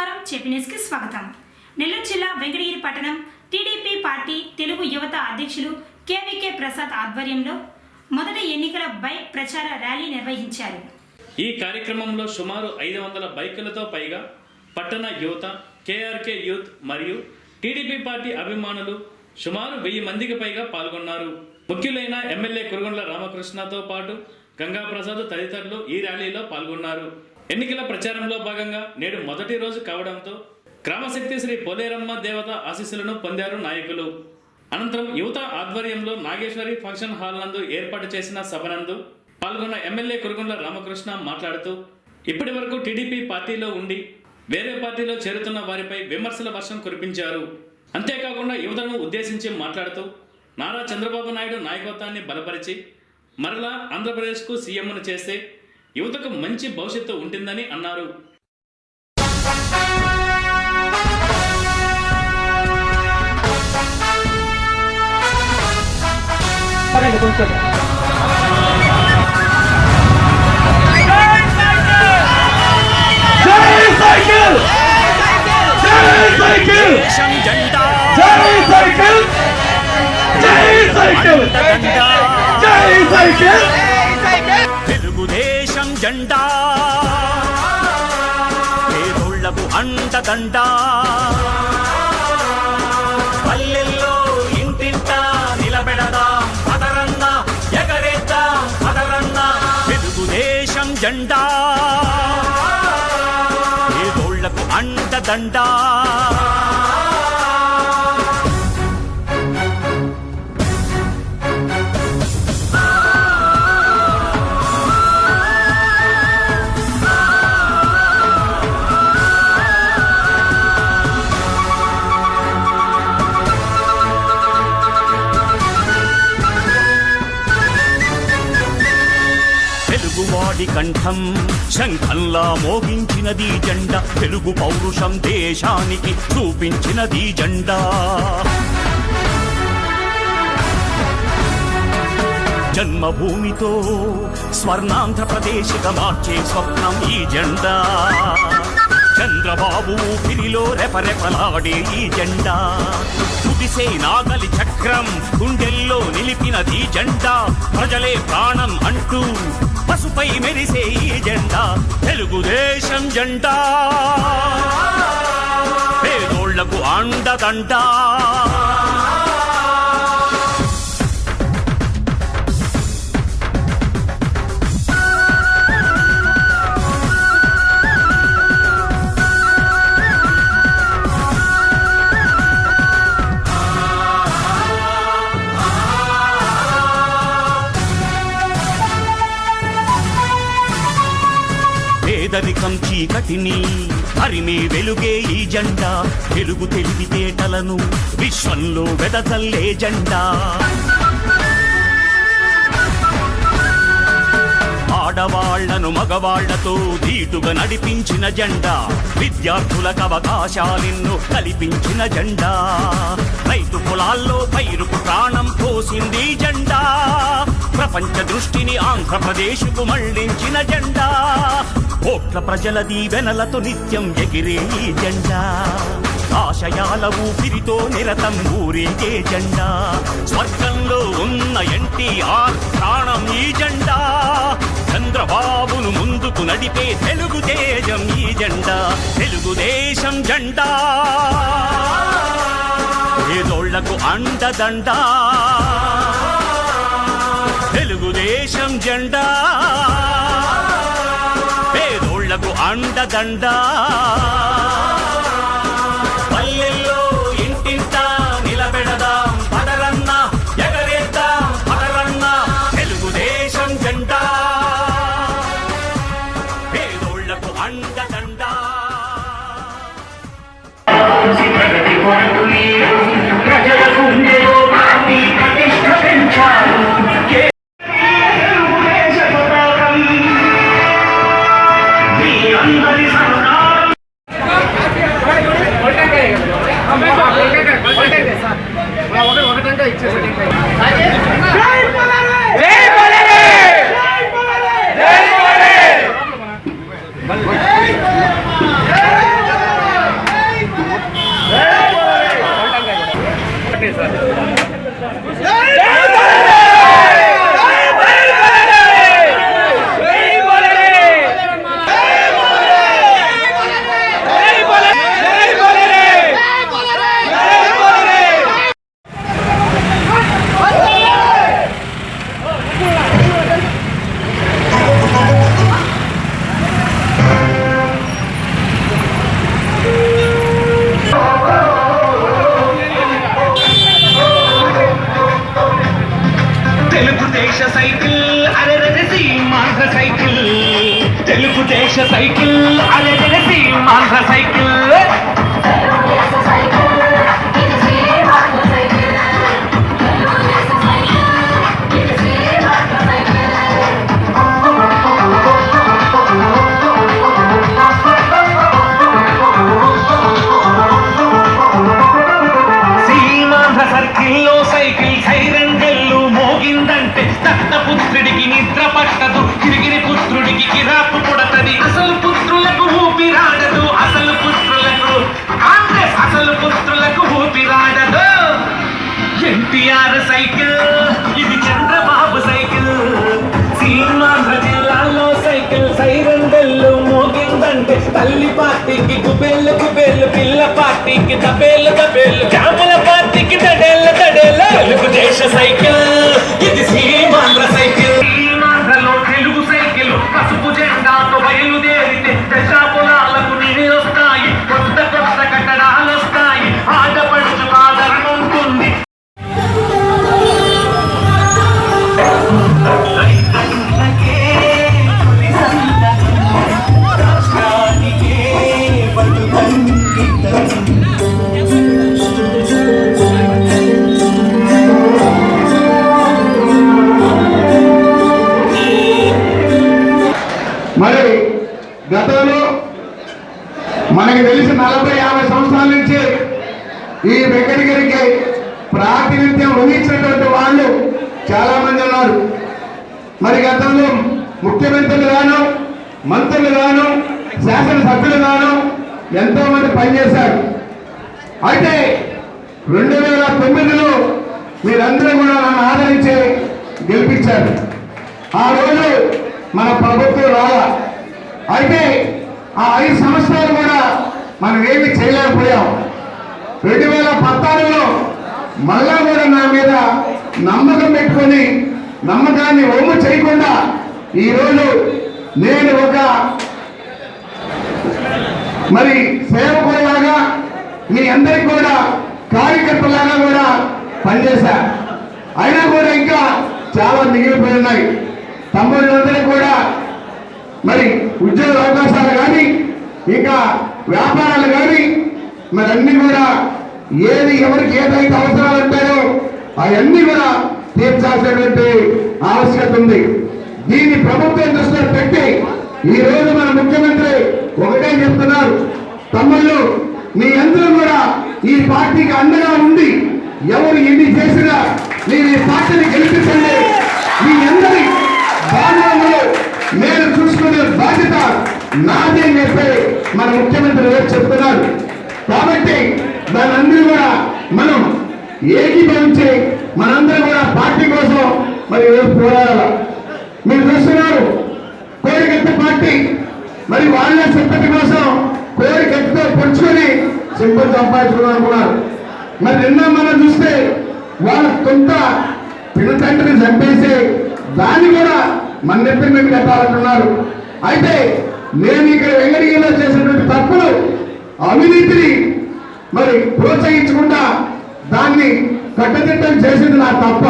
నమస్కారం. చెప్పి స్వాగతం. నెల్లూరు జిల్లా వెంకటగిరి పట్టణం టీడీపీ పార్టీ తెలుగు యువత అధ్యక్షులు కేవీకే ప్రసాద్ ఆధ్వర్యంలో మొదటి ఎన్నికల బైక్ ప్రచార ర్యాలీ నిర్వహించారు. ఈ కార్యక్రమంలో సుమారు ఐదు వందల బైకులతో పైగా పట్టణ యువత కేఆర్కే యూత్ మరియు టీడీపీ పార్టీ అభిమానులు సుమారు వెయ్యి మందికి పైగా పాల్గొన్నారు. ముఖ్యులైన ఎమ్మెల్యే కురుగొండ్ల రామకృష్ణతో పాటు గంగా ప్రసాద్ తదితరులు ఈ ర్యాలీలో పాల్గొన్నారు. ఎన్నికల ప్రచారంలో భాగంగా నేడు మొదటి రోజు కావడంతో గ్రామశక్తి శ్రీ పోలేరమ్మ దేవత ఆశీస్సులను పొందారు నాయకులు. అనంతరం యువత ఆధ్వర్యంలో నాగేశ్వరి ఫంక్షన్ హాల్ నందు ఏర్పాటు చేసిన సభనందు పాల్గొన్న ఎమ్మెల్యే కురుగుండ్ల రామకృష్ణ మాట్లాడుతూ ఇప్పటి వరకు టీడీపీ పార్టీలో ఉండి వేరే పార్టీలో చేరుతున్న వారిపై విమర్శల వర్షం కురిపించారు. అంతేకాకుండా యువతను ఉద్దేశించి మాట్లాడుతూ నారా చంద్రబాబు నాయుడు నాయకత్వాన్ని బలపరిచి మరలా ఆంధ్రప్రదేశ్కు సీఎంను చేస్తే యువతకు మంచి భవిష్యత్తు ఉంటుందని అన్నారు. జై సైకిల్! జై సైకిల్! జెండా జై సైకిల్ జై పేదోళ్ళకు అండదండ పల్లెల్లో ఇంటింట నిలబెడదాం పదరన్న ఎగరేద్దాం పదరన్న తెలుగుదేశం జెండా. పేదోళ్ళకు అండదండ తెలుగువాడి కంఠం శంఖంలా మోగించినది జెండ. తెలుగు పౌరుషం దేశానికి చూపించినది జెండా. జన్మభూమితో స్వర్ణాంధ్రప్రదేశిక మార్చే స్వప్నం ఈ జెండా. చంద్రబాబు ఊపిరిలో రెపరెపలాడే ఈ జెండా. కుదిసే నాగలి చక్రం గుండెల్లో నిలిపినది జెండా. ప్రజలే ప్రాణం అంటూ పసుపై మెరిసే ఈ జెండా తెలుగుదేశం జెండా. పేదోళ్ళకు అండదండా. పేదరికం చీకటిని హరిమే వెలుగే ఈ జెండా. తెలుగు తెలివితేటలను విశ్వంలో వెదతల్లే జెండా. ఆడవాళ్ళను మగవాళ్ళతో ధీటుగా నడిపించిన జెండా. విద్యార్థులకు అవకాశాలెన్నో కల్పించిన జెండా. రైతు పొలాల్లో పైరుకు ప్రాణం పోసింది జెండా. ప్రపంచ దృష్టిని ఆంధ్రప్రదేశ్కు మళ్ళించిన జెండా. కోట్ల ప్రజల దీవెనలతో నిత్యం ఎగిరే ఈ జెండా. ఆశయాల ఊపిరితో నిరతం ఊరేగే జెండా. స్వర్గంలో ఉన్న ఎన్టీఆర్ ప్రాణం ఈ జెండా. చంద్రబాబును ముందుకు నడిపే తెలుగు తేజం ఈ జెండా. తెలుగుదేశం జెండా. పేదోళ్ళకు అండదండా. జెండా పేదోళ్ళకు అండదండా. సైకిల్ అరెరని సీమాంధ్ర సైకిల్. తెలుగుదేశ సైకిల్ అరెరని సీమాంధ్ర సైకిల్. నిద్ర పట్టదు కిరిగిరి పుత్రుడికి కిరాపు పుడతది. అసలు పుత్రులకు ఊపిరాడదు అసలు పుత్రులకు కాంగ్రెస్ అసలు పుత్రులకు ఊపిరాడదు ఎన్టీఆర్ సైకిల్ ఇది చంద్రబాబు సైకిల్. సీమాంధ్ర జిల్లాలో సైకిల్ సైరన్ బెల్లు మోగిందంటే తల్లి పార్టీకి కుబేళ్ళు కుబేళ్ళు పిల్ల పార్టీకి తబేళ్ళు తబేళ్ళు జాముల పార్టీకి దడేళ్ళు దడేళ్ళు తెలుగుదేశ సైకిల్. మరి గతంలో మనకి తెలిసి నలభై యాభై సంవత్సరాల నుంచి ఈ వెంకటగిరికి ప్రాతినిధ్యం వహించినటువంటి వాళ్ళు చాలా మంది ఉన్నారు. మరి గతంలో ముఖ్యమంత్రులు గాను మంత్రులు గాను శాసనసభ్యులు గాను ఎంతో మంది పనిచేశారు. అయితే రెండు వేల తొమ్మిదిలో మీరందరూ కూడా నన్ను ఆదరించి గెలిపించారు. ఆ రోజు మన ప్రభుత్వం రాలా. అయితే ఆ ఐదు సంవత్సరాలు కూడా మనం ఏమి చేయలేకపోయాం. రెండు వేల పద్నాలుగులో మళ్ళా కూడా నా మీద నమ్మకం పెట్టుకొని నమ్మకాన్ని ఒమ్ము చేయకుండా ఈరోజు నేను ఒక మరి సేవకులాగా మీ అందరికి కూడా కార్యకర్తలాగా కూడా పనిచేశా. అయినా కూడా ఇంకా చాలా మిగిలిపోయి ఉన్నాయి. తమ్ముళ్ళందరికీ కూడా మరి ఉద్యోగ అవకాశాలు కానీ ఇంకా వ్యాపారాలు కానీ మరి అన్ని కూడా ఏది ఎవరికి ఏదైతే అవసరాలు ఉంటాయో అవన్నీ కూడా తీర్చాల్సినటువంటి ఆవశ్యకత ఉంది. దీన్ని ప్రభుత్వం దృష్టిలో పెట్టి ఈ రోజు మన ముఖ్యమంత్రి ఒకటే చెప్తున్నారు. తమ్ముళ్ళు మీ అందరూ కూడా ఈ పార్టీకి అండగా ఉండి ఎవరు ఎన్ని చేసినా మీరు ఈ పార్టీని గెలిపించండి. మీ అందరి బాధ్యతలు నేను చూసుకునే బాధ్యత నాదే అని చెప్పి మన ముఖ్యమంత్రి గారు చెప్తున్నారు. కాబట్టి దానందరూ కూడా మనం ఏకీభవించి మనందరం కూడా పార్టీ కోసం మరి పోరాడాల? మీరు చూస్తున్నారు కోరికత్త పార్టీ మరి వాళ్ళ సింపతి కోసం కోరికత్తతో పొడుచుకొని సింపతి సంపాదించుకున్నాం అనుకున్నారు. మరి నిన్న మనం చూస్తే వాళ్ళ కొంత పిల్ల తండ్రిని చంపేసి దాన్ని కూడా మన నెత్తి మీద అయితే నేను ఇక్కడ వెంగళగిరిలో చేసినటువంటి తప్పులు అవినీతిని మరి ప్రోత్సహించకుండా దాన్ని కట్టదిట్టం చేసింది నా తప్ప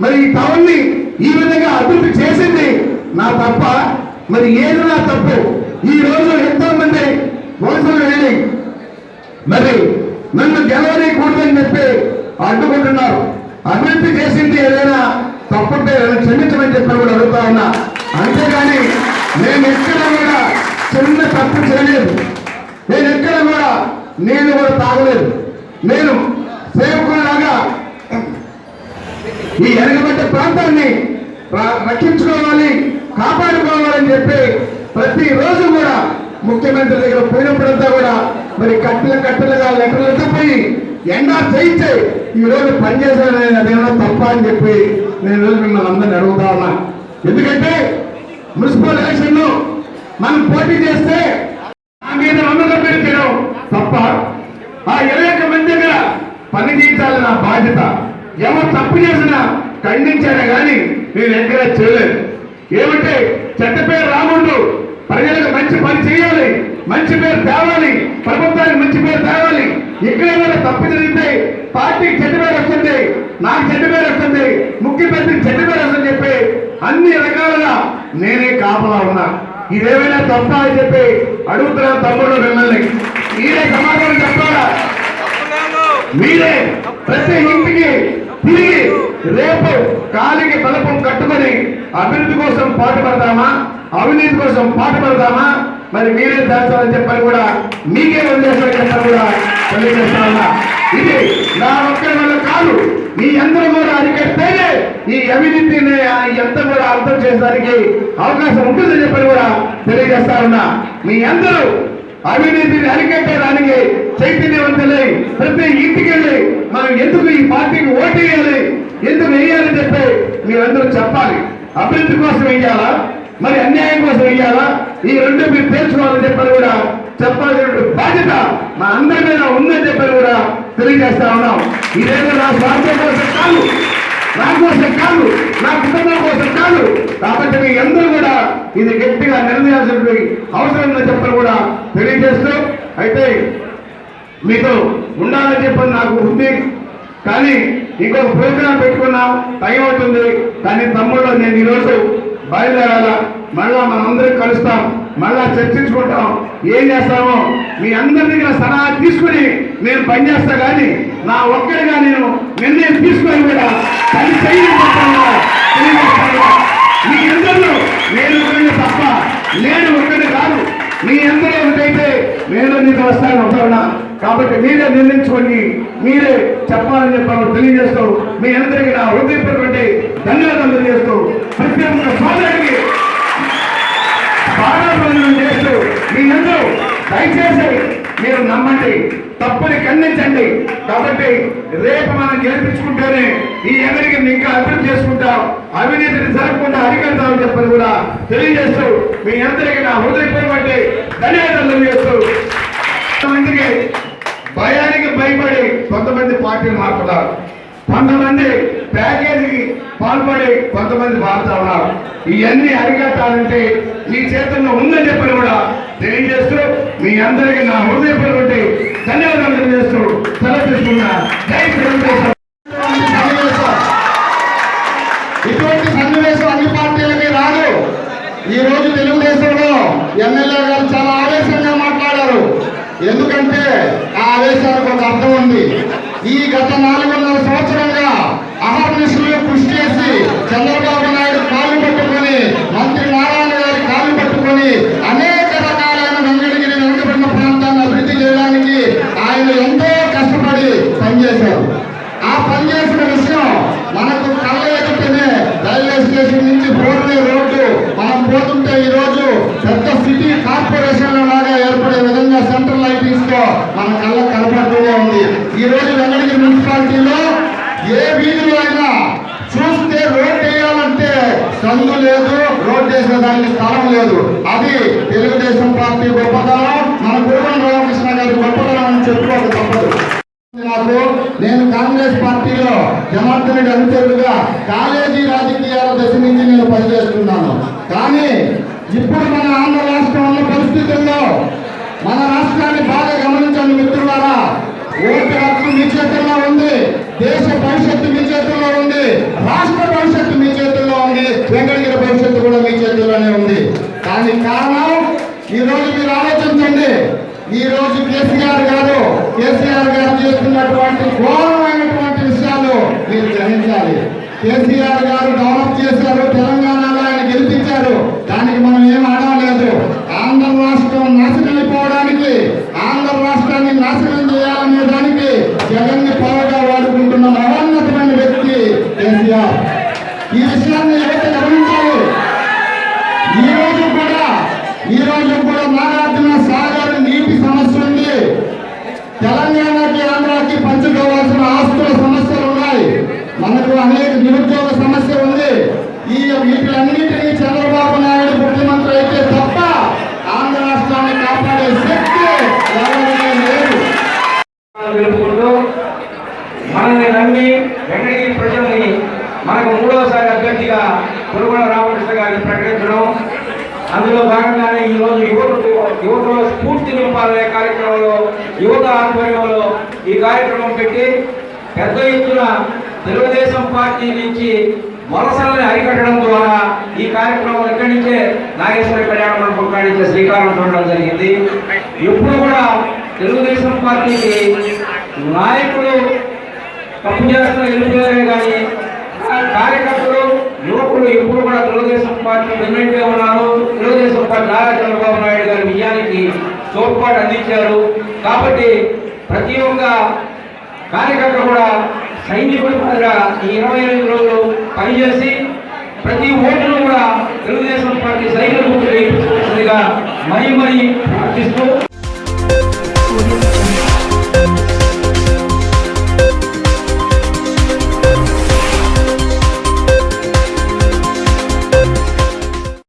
మరి ఈ టౌన్ని ఈ విధంగా అభివృద్ధి చేసింది నా తప్ప మరి ఏది నా తప్పు? ఈ రోజు ఎంతో మంది వలసలు వెళ్ళి మరి నన్ను గెలవనీకూడదని చెప్పి అడ్డుకుంటున్నారు. అభివృద్ధి చేసింది ఏదైనా తప్పుంటే నన్ను క్షమించమని చెప్పి కూడా అడుగుతా ఉన్నా. అంతేగాని నేను ఎక్కడ కూడా చిన్న తప్పు చేయలేదు. నేను ఎక్కడ కూడా నేను కూడా తాగలేదు. నేను సేవకులాగా ఈ ఎనగబడ్డ ప్రాంతాన్ని రక్షించుకోవాలి కాపాడుకోవాలని చెప్పి ప్రతి రోజు కూడా ముఖ్యమంత్రి దగ్గర పోయినప్పుడంతా కూడా మరి కట్టెల కట్టెలుగా లెటర్లతో పోయి ఎండా చేయించాయి ఈ రోజు పనిచేసాను అదేమో తప్ప అని చెప్పి నేను ఈరోజు మిమ్మల్ని అందరిని అడుగుతా ఉన్నా. ఎందుకంటే మున్సిపల్ ఎలక్షన్ మనం పోటీ చేస్తే నా మీద నమ్మకం పెంచడం తప్ప ఆ ఇరవై ఒక్క మంది దగ్గర పని చేయించాలి నా బాధ్యత. ఎవరు తప్పు చేసినా ఖండించానే కానీ నేను ఎంకరేజ్ చేయలేదు. ఏమంటే చెడ్డ పేరు రాకూడదు. ప్రజలకు మంచి పని చేయాలి. మంచి పేరు తేవాలి ప్రభుత్వానికి మంచి పేరు తేవాలి. ఇక్కడ ఏమైనా తప్పు జరిగితే పార్టీకి చెడ్డ పేరు వస్తుంది నాకు చెడ్డ పేరు వస్తుంది ముఖ్యమంత్రికి చెడ్డ పేరు వస్తుంది చెప్పి అన్ని రకాలుగా నేనే కాపలా ఉన్నా. ఇదేమైనా తప్ప అని చెప్పి అడుగుతున్నాను తమ్ముడు మిమ్మల్ని. మీరే సమాధానం చెప్పాలా? మీరే ప్రతి ఇంటికి తిరిగి రేపు కాలికి బలపం కట్టుకొని అభివృద్ధి కోసం పాటుపడదామా అవినీతి కోసం పాటుపడదామా మరి మీరే దాచాలని చెప్పని కూడా మీకే వదిలేస్తారని చెప్పని కూడా తెలియజేస్తా ఇది నా ఒక్కరి వల్ల కాదు మీ అందరూ కూడా అరికడితేనే ఈ అవినీతిని ఎంత కూడా అర్థం చేయడానికి అవకాశం ఉంటుందని చెప్పని కూడా తెలియజేస్తా ఉన్నా. మీ అందరూ అవినీతిని అరికట్టడానికి చైతన్యవంతులై ప్రతి ఇంటికి వెళ్ళి మనం ఎందుకు ఈ పార్టీకి ఓటు వేయాలి ఎందుకు వేయాలని చెప్పి మీరందరూ చెప్పాలి. అభివృద్ధి కోసం వేయాలా మరి అన్యాయం కోసం ఇయ్యాలా ఈ రెండు మీరు తెలుసుకోవాలని చెప్పారు కూడా. చెప్పాల్సిన బాధ్యత మా అందరి మీద ఉందని చెప్పారు కూడా తెలియజేస్తా ఉన్నాం. ఇదేదో నా స్వార్థం కోసం కాదు నా కోసం కాదు నా కుటుంబం కోసం కాదు. కాబట్టి మీ అందరూ కూడా ఇది గట్టిగా నిర్ణయాల్సిన అవసరం ఉందని చెప్పారు కూడా తెలియజేస్తూ అయితే మీతో ఉండాలని చెప్పని నాకు ఉంది. కానీ ఇంకొక ప్రోగ్రాం పెట్టుకున్నాం. టైం అవుతుంది. కానీ తమ్ముళ్ళు నేను ఈరోజు బయలుదేరాలా? మళ్ళా మనందరం కలుస్తాం మళ్ళా చర్చించుకుంటాం. ఏం చేస్తామో మీ అందరి దగ్గర సలహా తీసుకుని నేను పనిచేస్తా కానీ నా ఒక్కడిగా నేను నిర్ణయం తీసుకొని కూడా పని చేయని మీ అందరూ నేను ఒకరిని తప్ప నేను ఒకరిని కాదు. మీ అందరూ ఒకటైతే నేను నీకు వస్తాను ఒకరున్నా కాబట్టి మీరే నిర్ణయించుకోండి మీరే చెప్పాలని చెప్పాను తెలియజేస్తూ మీ అందరికీ నా హృదయపూర్వక ధన్యవాదాలు తెలియజేస్తూ ప్రతి సోదరికి సోదరుడికి పాదాభివందనం చేస్తూ మీ అందరూ దయచేసి మీరు నమ్మండి తప్పుని ఖండించండి. కాబట్టి రేపు మనం గెలిపించుకుంటేనే ఈ ఎగరికి ఇంకా అభివృద్ధి చేసుకుంటాం అవినీతిని జరగకుండా అరికడతామని చెప్పని కూడా తెలియజేస్తూ మీ అందరికీ నా హృదయపూర్వక ధన్యవాదాలు తెలియజేస్తూ. కొంతమందికి భయానికి భయపడి కొంతమంది పార్టీలు మారుతున్నారు. కొంతమంది ప్యాకేజీకి పాల్పడి కొంతమంది మారుతా ఉన్నారు. ఇవన్నీ అరికట్టాలంటే మీ చేతుల్లో ఉందని చెప్పని కూడా తెలియజేస్తూ మీ అందరికీ నా హృదయపడి ధన్యవాదాలు తెలియజేస్తూ సెలవు తీసుకున్నా. జై తెలుగుదేశం సన్నివేశం. ఇటువంటి సన్నివేశం అన్ని పార్టీలకి రాదు. ఈ రోజు తెలుగుదేశంలో ఎమ్మెల్యే గారు చాలా ఆవేశంగా ఎందుకంటే ఆ ఆవేశానికి ఒక అర్థం ఉంది. ఈ గత నాలుగున్నర సంవత్సరం అహర్నిశలు కృషి చేసి చంద్రబాబు నాయుడు కాళ్ళు పట్టుకొని మంత్రి నారాయణ గారి కాళ్ళు పట్టుకొని అనేక రకాలైన వెంకటగిరి వెనుకబడిన ప్రాంతాన్ని అభివృద్ధి చేయడానికి ఆయన ఎంతో కష్టపడి పనిచేశారు ఆ పనిచేసిన విషయం మనకు కళ్ళ ఎదుటనే రైల్వే స్టేషన్ నుంచి బోర్లే రోడ్డు మనం పోతుంటే ఈ రోజు పెద్ద సిటీ కార్పొరేషన్ లాగా ఏర్పడే విధంగా సెంట్రల్ లైటింగ్స్తో మన కళ్ళ కనపడుతూనే ఉంది ఈ రోజు వెంకటగిరి మున్సిపాలిటీలో ఏ వీధిలో అయినా చూస్తే రోడ్ వేయాలంటే సందు లేదు రోడ్ చేసిన దానికి స్థలం లేదు. అది తెలుగుదేశం పార్టీ గొప్పతనం మన పూర్వం రామకృష్ణ గారి గొప్పతనం అని చెప్పుకోక తప్పదు. నాకు నేను కాంగ్రెస్ పార్టీలో జనార్దనుడి అనుచరుడుగా కాలేజీ రాజకీయాల దశ నుంచి నేను పనిచేస్తున్నాను. కానీ ఇప్పుడు మన ఆంధ్ర రాష్ట్రం ఉన్న పరిస్థితుల్లో మన రాష్ట్రాన్ని బాగా గమనించండి మిత్రులారా. ఓటు హక్కు మీ చేతుల్లో ఉంది దేశ భవిష్యత్తు మీ చేతుల్లో ఉంది రాష్ట్ర భవిష్యత్తు మీ చేతుల్లో ఉంది వెంకటగిరి భవిష్యత్తు కూడా మీ చేతుల్లోనే ఉంది దానికి కారణం ఈ రోజు మీరు ఆలోచించండి ఈ రోజు కేసీఆర్ గారు కేసీఆర్ గారు చేస్తున్నటువంటి ఘోరమైనటువంటి విషయాలు మీరు గ్రహించాలి. కేసీఆర్ గారు డెవలప్ చేశారు తెలంగాణలో ఆయన గెలిపించారు. దానికి మనం ఏం ఆడలేదు ఆంధ్ర రాష్ట్రం నాశనం అయిపోవడానికి ఆంధ్ర రాష్ట్రాన్ని నాశనం చేయాలనే దానికి జగన్ని పవగా వాడుకుంటున్న మహోన్నతమైన వ్యక్తి కేసీఆర్. ఈ విషయాన్ని ఎవరైతే గమనించాలి ఈ రోజు కూడా ఈ రోజు కూడా నాగార్జున సాగర్ నీటి సమస్య ఉంది తెలంగాణకి ఆంధ్రాకి పంచుకోవాల్సిన ఆస్తుల సమస్య మనకు అనేక నిరుద్యోగ సమస్య ఉంది. ఈ వీటిలన్నిటినీ చంద్రబాబు నాయుడు ముఖ్యమంత్రి అయితే తప్ప ఆంధ్ర రాష్ట్రాన్ని కాపాడే శక్తి తెలుపుకుంటూ మనల్ని నమ్మి వెంకటగిరి ప్రజల్ని మనకు మూడవసారి అభ్యర్థిగా పురుగుల రామకృష్ణ గారిని ప్రకటించడం. అందులో భాగంగానే ఈ రోజు యువత యువతలో స్ఫూర్తి నింపాలనే కార్యక్రమంలో యువత ఆధ్వర్యంలో ఈ కార్యక్రమం పెట్టి పెద్ద ఎత్తున తెలుగుదేశం పార్టీ నుంచి వలసల్ని అరికట్టడం ద్వారా ఈ కార్యక్రమం ఇక్కడి నుంచే నాగేశ్వర కళ్యాణ మండపం కాడి నుంచే శ్రీకారం చూడడం జరిగింది. ఎప్పుడు కూడా తెలుగుదేశం పార్టీకి నాయకులు తప్పు చేస్తున్న ఎన్నికలే కానీ కార్యకర్తలు యువకులు ఎప్పుడు కూడా తెలుగుదేశం పార్టీ వెన్నట్టే ఉన్నారు. తెలుగుదేశం పార్టీ నారా చంద్రబాబు నాయుడు గారి విజయానికి తోడ్పాటు అందించారు. కాబట్టి ప్రతి ఒక్క కార్యకర్త కూడా సైనికుడి ఈ ఇరవై ఎనిమిది రోజులు పనిచేసి ప్రతి ఓటును కూడా తెలుగుదేశం పార్టీ సైనికులు వేయించుకోవాల్సిందిగా మరీ మరీ ప్రార్థిస్తూ